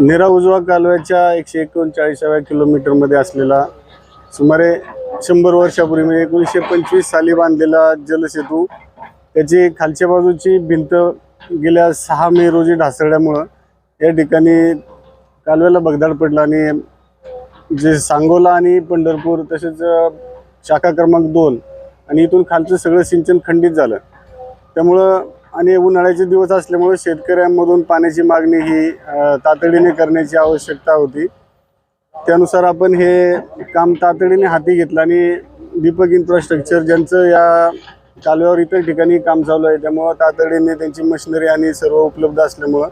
निरा उजवा कालव्याच्या एकशे एकोणचाळीसाव्या किलोमीटरमध्ये असलेला सुमारे शंभर वर्षापूर्वी म्हणजे एकोणीसशे पंचवीस साली बांधलेला जलसेतू त्याची खालच्या बाजूची भिंत गेल्या सहा मे रोजी ढासळल्यामुळं या ठिकाणी कालव्याला भगदाड पडला आणि जे सांगोला आणि पंढरपूर तसेच शाखा क्रमांक दोन आणि इथून खालचं सगळं सिंचन खंडित झालं. त्यामुळं आणि उन्हाळ्याचे दिवस असल्यामुळे शेतकऱ्यांमधून पाण्याची मागणी ही तातडीने करण्याची आवश्यकता होती. त्यानुसार आपण हे काम तातडीने हाती घेतलं आणि दीपक इन्फ्रास्ट्रक्चर ज्यांचं या कालव्यावर इतर ठिकाणी काम चालू आहे त्यामुळं तातडीने त्यांची मशिनरी आणि सर्व उपलब्ध असल्यामुळं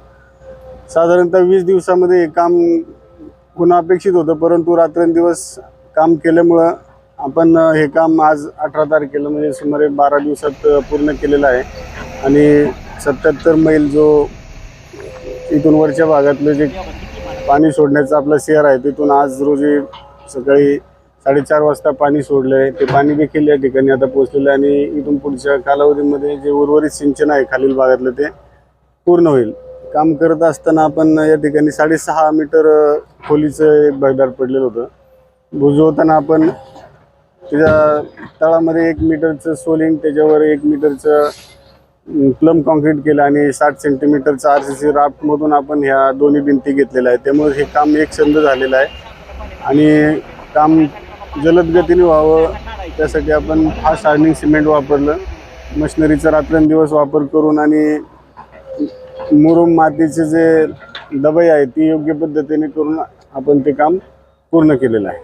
साधारणतः वीस दिवसामध्ये हे काम पुन्हा अपेक्षित होतं परंतु रात्रंदिवस काम केल्यामुळं आपण हे काम आज अठरा तारखेला म्हणजे सुमारे बारा दिवसात पूर्ण केलेलं आहे. आणि सत्याहत्तर मैल जो इथून वरच्या भागातलं जे पाणी सोडण्याचं आपलं शेअर आहे तिथून आज रोजी सकाळी साडेचार वाजता पाणी सोडलं आहे ते पाणी देखील या ठिकाणी आता पोहोचलेलं आहे आणि इथून पुढच्या कालावधीमध्ये जे उर्वरित सिंचन आहे खालील भागातलं ते पूर्ण होईल. काम करत असताना आपण या ठिकाणी साडेसहा मीटर खोलीचं एक भगदाड पडलेलं होतं. बुजवताना आपण त्याच्या तळामध्ये एक मीटरचं सोलिंग त्याच्यावर एक मीटरचं प्लम कॉन्क्रीट केलं आणि साठ सेंटीमीटरचा आर सी सी राफ्टमधून आपण ह्या दोन्ही भिंती घेतलेल्या आहेत. त्यामुळे हे काम एक छंद झालेलं आहे. आणि काम जलद गतीने व्हावं त्यासाठी आपण फास्ट हार्डनिंग सिमेंट वापरलं. मशिनरीचा रात्रंदिवस वापर करून आणि मुरुम मातीचे जे दबाई आहे ती योग्य पद्धतीने करून आपण ते काम पूर्ण केलेलं आहे.